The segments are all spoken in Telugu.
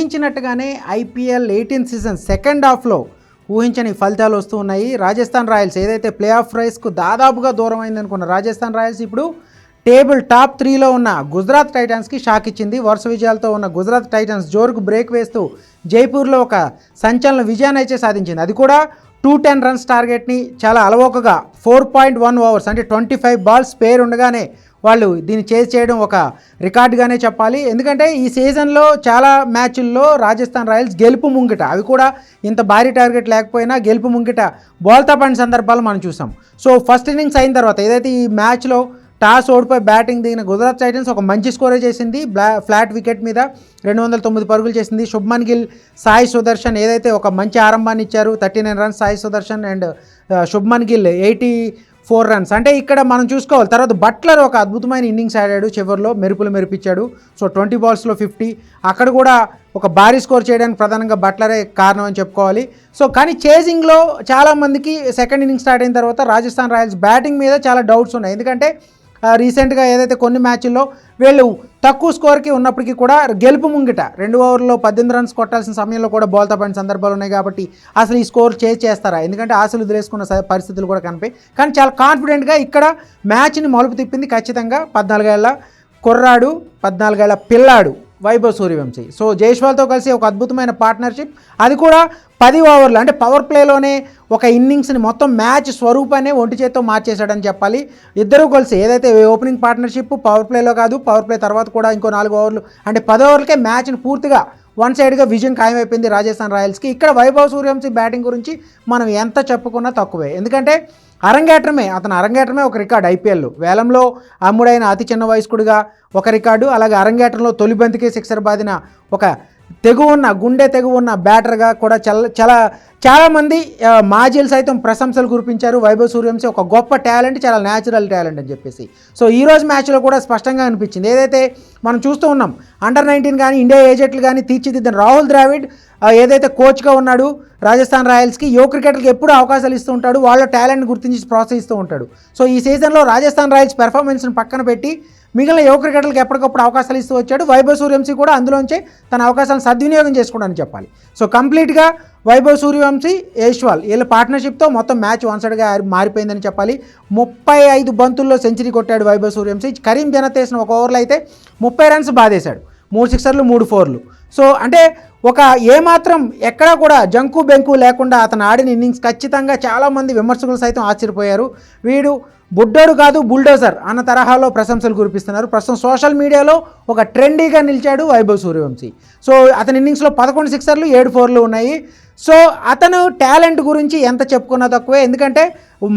ఊహించినట్టుగానే ఐపీఎల్ ఎయిటీన్ సీజన్ సెకండ్ హాఫ్లో ఊహించని ఫలితాలు వస్తూ ఉన్నాయి. రాజస్థాన్ రాయల్స్ ఏదైతే ప్లే ఆఫ్ రైస్కు దాదాపుగా దూరం అయిందనుకున్న రాజస్థాన్ రాయల్స్ ఇప్పుడు టేబుల్ టాప్ త్రీలో ఉన్న గుజరాత్ టైటన్స్కి షాక్ ఇచ్చింది. వరుస విజయాలతో ఉన్న గుజరాత్ టైటన్స్ జోరుకు బ్రేక్ వేస్తూ జైపూర్లో ఒక సంచలన విజయాన్ని అయితే సాధించింది. అది కూడా టూ టెన్ రన్స్ టార్గెట్ని చాలా అలవోకగా ఫోర్ పాయింట్ వన్ ఓవర్స్ అంటే ట్వంటీ ఫైవ్ బాల్స్ పేరు ఉండగానే వాళ్ళు దీన్ని చేజ్ చేయడం ఒక రికార్డుగానే చెప్పాలి. ఎందుకంటే ఈ సీజన్లో చాలా మ్యాచ్ల్లో రాజస్థాన్ రాయల్స్ గెలుపు ముంగిట అవి కూడా ఇంత భారీ టార్గెట్ లేకపోయినా గెలుపు ముంగిట బోల్తా పడిన సందర్భాలు మనం చూసాం. సో ఫస్ట్ ఇన్నింగ్స్ అయిన తర్వాత ఏదైతే ఈ మ్యాచ్లో టాస్ ఓడిపోయి బ్యాటింగ్ దిగిన గుజరాత్ టైటన్స్ ఒక మంచి స్కోరే చేసింది. బ్లా ఫ్లాట్ వికెట్ మీద రెండు వందల తొమ్మిది పరుగులు చేసింది. శుభ్మన్ గిల్ సాయి సుదర్శన్ ఏదైతే ఒక మంచి ఆరంభాన్ని ఇచ్చారు thirty nine runs Sai Sudharsan and Shubman Gill eighty four runs. అంటే ఇక్కడ మనం చూసుకోవాలి. తర్వాత బట్లర్ ఒక అద్భుతమైన ఇన్నింగ్స్ ఆడాడు. చివరిలో మెరుపులు మెరిపించాడు. సో ట్వంటీ బాల్స్లో ఫిఫ్టీ. అక్కడ కూడా ఒక భారీ స్కోర్ చేయడానికి ప్రధానంగా బట్లరే కారణం అని చెప్పుకోవాలి. సో కానీ చేజింగ్లో చాలామందికి సెకండ్ ఇన్నింగ్స్ స్టార్ట్ అయిన తర్వాత రాజస్థాన్ రాయల్స్ బ్యాటింగ్ మీద చాలా డౌట్స్ ఉన్నాయి. ఎందుకంటే రీసెంట్గా ఏదైతే కొన్ని మ్యాచ్ల్లో వీళ్ళు తక్కువ స్కోర్కి ఉన్నప్పటికీ కూడా గెలుపు ముంగిట రెండు ఓవర్లో పద్దెనిమిది రన్స్ కొట్టాల్సిన సమయంలో కూడా బాల్ తప్పని సందర్భాలు ఉన్నాయి కాబట్టి అసలు ఈ స్కోర్ చేజ్ చేస్తారా? ఎందుకంటే ఆశలు వదిలేసుకున్న పరిస్థితులు కూడా కనిపాయి కానీ చాలా కాన్ఫిడెంట్గా ఇక్కడ మ్యాచ్ని మలుపు తిప్పింది ఖచ్చితంగా పద్నాలుగేళ్ళ కుర్రాడు పద్నాలుగేళ్ళ పిల్లాడు. వైభవ్ సూర్యవంశీ. సో జైష్వాల్తో కలిసి ఒక అద్భుతమైన పార్ట్నర్షిప్. అది కూడా పది ఓవర్లు. అంటే పవర్ ప్లేలోనే ఒక ఇన్నింగ్స్ని మొత్తం మ్యాచ్ స్వరూపాన్ని ఒంటి చేత్తో మార్చేశాడని చెప్పాలి. ఇద్దరూ కలిసి ఏదైతే ఓపెనింగ్ పార్ట్నర్షిప్ పవర్ ప్లేలో కాదు పవర్ ప్లే తర్వాత కూడా ఇంకో నాలుగు ఓవర్లు. అంటే పది ఓవర్లకే మ్యాచ్ని పూర్తిగా వన్ సైడ్గా విజయం ఖాయమైపోయింది రాజస్థాన్ రాయల్స్కి. ఇక్కడ వైభవ్ సూర్యవంశీ బ్యాటింగ్ గురించి మనం ఎంత చెప్పుకున్నా తక్కువే. ఎందుకంటే అరంగేట్రమే అతను అరంగేట్రమే ఒక రికార్డు ఐపీఎల్. వేలంలో అమ్ముడైన అతి చిన్న వయస్కుడిగా ఒక రికార్డు అలాగే అరంగేట్రంలో తొలి బంతికే సిక్సర్ బాదిన ఒక తెగు ఉన్న గుండె తెగు ఉన్న బ్యాటర్గా కూడా చాలా చాలా చాలామంది మాజీలు సైతం ప్రశంసలు కురిపించారు. వైభవ్ సూర్యవంశీ ఒక గొప్ప టాలెంట్ చాలా న్యాచురల్ టాలెంట్ అని చెప్పేసి. సో ఈరోజు మ్యాచ్లో కూడా స్పష్టంగా అనిపించింది. ఏదైతే మనం చూస్తూ ఉన్నాం అండర్ నైన్టీన్ కానీ ఇండియా ఏజెంట్లు కానీ తీర్చిదిద్దిన రాహుల్ ద్రావిడ్ ఏదైతే కోచ్గా ఉన్నాడు రాజస్థాన్ రాయల్స్కి యువ క్రికెటర్కి ఎప్పుడూ అవకాశాలు ఇస్తూ ఉంటాడు. వాళ్ళ టాలెంట్ గుర్తించి ప్రోత్సహిస్తూ ఉంటాడు. సో ఈ సీజన్లో రాజస్థాన్ రాయల్స్ పెర్ఫార్మెన్స్ని పక్కన పెట్టి మిగిలిన యువ క్రికెటర్లకు ఎప్పటికప్పుడు అవకాశాలు ఇస్తూ వచ్చాడు. వైభవ్ సూర్యవంశీ కూడా అందులోంచే తన అవకాశాలను సద్వినియోగం చేసుకున్నాడని చెప్పాలి. సో కంప్లీట్గా వైభవ్ సూర్యవంశీ యశ్వాల్ వీళ్ళ పార్ట్నర్షిప్తో మొత్తం మ్యాచ్ వన్సైడ్గా మారిపోయిందని చెప్పాలి. ముప్పై ఐదు బంతుల్లో సెంచరీ కొట్టాడు వైభవ్ సూర్యవంశీ కరీం జనత్ వేసిన ఒక ఓవర్లో అయితే ముప్పై రన్స్ బాధేశాడు మూడు సిక్సర్లు మూడు ఫోర్లు సో అంటే ఒక ఏమాత్రం ఎక్కడా కూడా జంకు బెంకు లేకుండా అతను ఆడిన ఇన్నింగ్స్ ఖచ్చితంగా చాలామంది విమర్శకులు సైతం ఆశ్చర్యపోయారు. వీడు బుడ్డోడు కాదు బుల్డోజర్ అన్న తరహాలో ప్రశంసలు కురిపిస్తున్నారు. ప్రస్తుతం సోషల్ మీడియాలో ఒక ట్రెండీగా నిలిచాడు వైభవ్ సూర్యవంశీ. సో అతని ఇన్నింగ్స్లో పదకొండు సిక్సర్లు ఏడు ఫోర్లు ఉన్నాయి. సో అతను టాలెంట్ గురించి ఎంత చెప్పుకున్నా తక్కువే. ఎందుకంటే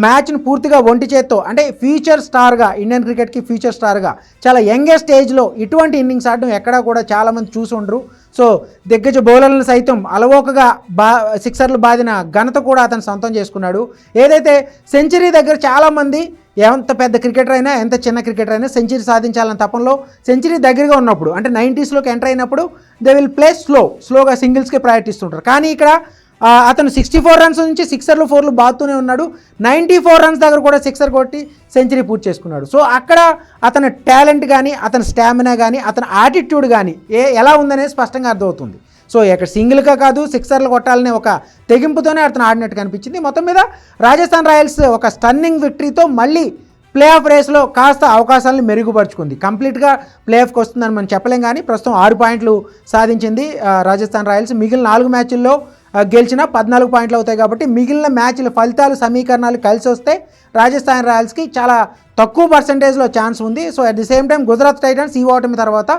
మ్యాచ్ను పూర్తిగా ఒంటి చేత్తో అంటే ఫ్యూచర్ స్టార్గా ఇండియన్ క్రికెట్కి ఫ్యూచర్ స్టార్గా చాలా యంగెస్ట్ ఏజ్లో ఇటువంటి ఇన్నింగ్స్ ఆడడం ఎక్కడా కూడా చాలామంది చూసి ఉండరు సో దిగ్గజ బౌలర్లను సైతం అలవోకగా బా సిక్సర్లు బాదిన ఘనత కూడా అతను సొంతం చేసుకున్నాడు. ఏదైతే సెంచరీ దగ్గర చాలామంది ఎంత పెద్ద క్రికెటర్ అయినా ఎంత చిన్న క్రికెటర్ అయినా సెంచరీ సాధించాలని తపంలో సెంచరీ దగ్గరగా ఉన్నప్పుడు అంటే నైంటీస్లోకి ఎంటర్ అయినప్పుడు దే విల్ ప్లే స్లో స్లోగా సింగిల్స్కి ప్రయారిటీ కానీ ఇక్కడ అతను సిక్స్టీ ఫోర్ రన్స్ నుంచి సిక్సర్లు ఫోర్లు బాగుతూనే ఉన్నాడు. నైంటీ ఫోర్ రన్స్ దగ్గర కూడా సిక్సర్ కొట్టి సెంచరీ పూర్తి చేసుకున్నాడు. సో అక్కడ అతని టాలెంట్ కానీ అతని స్టామినా కానీ అతని యాటిట్యూడ్ కానీ ఏ ఎలా ఉందనేది స్పష్టంగా అర్థమవుతుంది. సో ఇక్కడ సింగిల్గా కాదు సిక్సర్లు కొట్టాలనే ఒక తెగింపుతోనే అతను ఆడినట్టు కనిపించింది. మొత్తం మీద రాజస్థాన్ రాయల్స్ ఒక స్టన్నింగ్ విక్టరీతో మళ్ళీ ప్లే ఆఫ్ రేస్లో కాస్త అవకాశాలను మెరుగుపరుచుకుంది. కంప్లీట్గా ప్లే ఆఫ్కి వస్తుందని మనం చెప్పలేం కానీ ప్రస్తుతం ఆరు పాయింట్లు సాధించింది రాజస్థాన్ రాయల్స్. మిగిలిన నాలుగు మ్యాచ్ల్లో గెలిచిన పద్నాలుగు పాయింట్లు అవుతాయి కాబట్టి మిగిలిన మ్యాచ్ల ఫలితాలు సమీకరణాలు కలిసి వస్తే రాజస్థాన్ రాయల్స్కి చాలా తక్కువ పర్సంటేజ్లో ఛాన్స్ ఉంది. So at the same time Gujarat Titans ఈ ఓటమి తర్వాత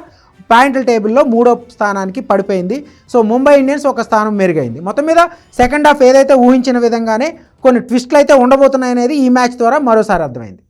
పాయింట్ల టేబుల్లో మూడో స్థానానికి పడిపోయింది. సో ముంబై ఇండియన్స్ ఒక స్థానం మెరుగైంది. మొత్తం మీద సెకండ్ హాఫ్ ఏదైతే ఊహించిన విధంగానే కొన్ని ట్విస్ట్లు అయితే ఉండబోతున్నాయనేది ఈ మ్యాచ్ ద్వారా మరోసారి అర్థమైంది.